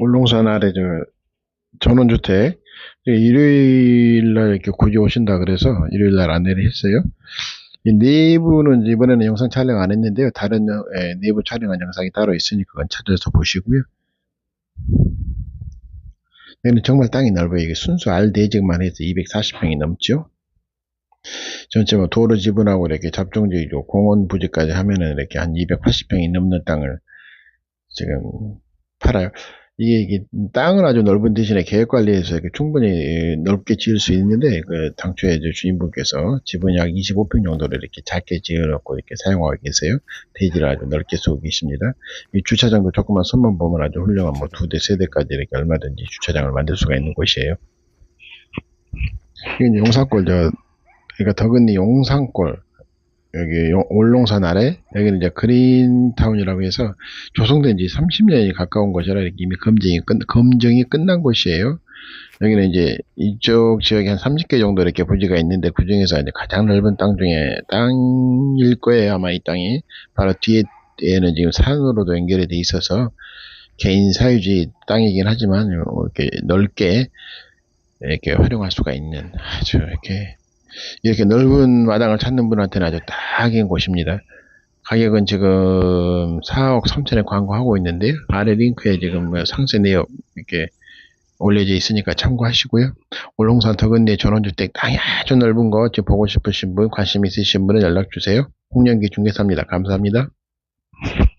울릉산 아래 저 전원주택 일요일 날 이렇게 굳이 오신다 그래서 일요일 날 안내를 했어요. 이 내부는 이번에는 영상 촬영 안 했는데요. 다른 영- 예, 내부 촬영한 영상이 따로 있으니 그건 찾아서 보시고요. 여기는 정말 땅이 넓어요. 이게 순수 알 대지만 해서 240평이 넘죠. 전체적으로 도로 지분하고 이렇게 잡종지이고 공원 부지까지 하면은 이렇게 한 280평이 넘는 땅을 지금 팔아요. 이게, 이게 땅은 아주 넓은 대신에 계획 관리에서 이렇게 충분히 넓게 지을 수 있는데 그 당초에 이제 주인분께서 지분이 약 25평 정도를 이렇게 작게 지어놓고 이렇게 사용하고 계세요. 대지를 아주 넓게 쓰고 계십니다. 이 주차장도 조금만 손만 보면 아주 훌륭한 뭐 두 대, 세 대까지 이렇게 얼마든지 주차장을 만들 수가 있는 곳이에요. 이제 용산골 저 그러니까 덕은리 용산골 여기 용- 올롱산 아래 여기는 이제 그린타운이라고 해서 조성된 지 30년이 가까운 곳이라 이미 검증이 끝 검증이 끝난 곳이에요. 여기는 이제 이쪽 지역에 한 30개 정도 이렇게 부지가 있는데 그 중에서 이제 가장 넓은 땅 중에 땅일 거예요 아마 이 땅이 바로 뒤에는 지금 산으로도 연결이 돼 있어서 개인 사유지 땅이긴 하지만 이렇게 넓게 이렇게 활용할 수가 있는 아주 이렇게 이렇게 넓은 마당을 찾는 분한테는 아주 딱인 곳입니다. 가격은 지금 4억 3천에 광고하고 있는데요. 아래 링크에 지금 뭐 상세 내역 이렇게 올려져 있으니까 참고하시고요. 올롱산 덕은리 전원주택 땅이 아주 넓은 거 보고 싶으신 분, 관심 있으신 분은 연락 주세요. 홍영기 중개사입니다. 감사합니다.